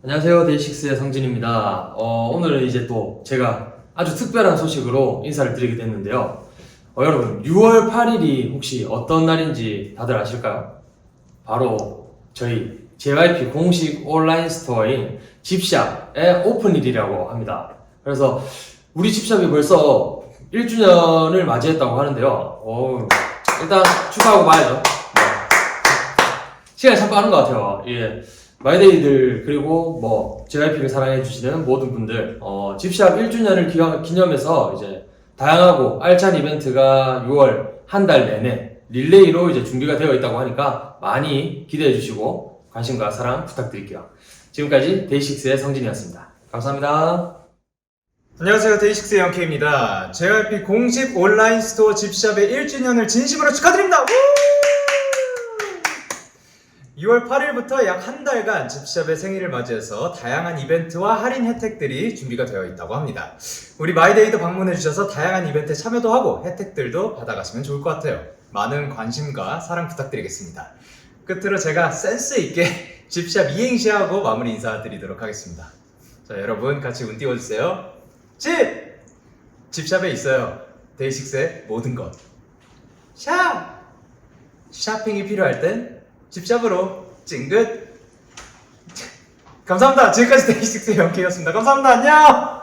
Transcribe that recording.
안녕하세요. 데이식스의 성진입니다. 어, 오늘은 이제 또 제가 아주 특별한 소식으로 인사를 드리게 됐는데요. 어, 여러분, 6월 8일이 혹시 어떤 날인지 다들 아실까요? 바로 저희 JYP 공식 온라인 스토어인 집샵의 오픈일이라고 합니다. 그래서 우리 집샵이 벌써 1주년을 맞이했다고 하는데요. 어, 일단 축하하고 봐야죠. 네. 시간이 참 빠른 것 같아요. 예. 마이데이들 그리고 뭐 JYP를 사랑해 주시는 모든 분들 어, 집샵 1주년을 기념, 기념해서 이제 다양하고 알찬 이벤트가 6월 한 달 내내 릴레이로 이제 준비가 되어 있다고 하니까 많이 기대해 주시고 관심과 사랑 부탁드릴게요. 지금까지 데이식스의 성진이었습니다. 감사합니다. 안녕하세요 데이식스의 영케입니다 JYP 공식 온라인 스토어 집샵의 1주년을 진심으로 축하드립니다 우! 6월 8일부터 약 한 달간 집샵의 생일을 맞이해서 다양한 이벤트와 할인 혜택들이 준비가 되어 있다고 합니다 우리 마이데이도 방문해 주셔서 다양한 이벤트에 참여도 하고 혜택들도 받아가시면 좋을 것 같아요 많은 관심과 사랑 부탁드리겠습니다 끝으로 제가 센스 있게 집샵 이행시하고 마무리 인사드리도록 하겠습니다 자 여러분 같이 운 띄워주세요 집! 집샵에 있어요. 데이식스의 모든 것. 샵! 쇼핑이 필요할 땐 집샵으로 찡긋! 감사합니다. 지금까지 데이식스의 영케이였습니다. 감사합니다. 안녕!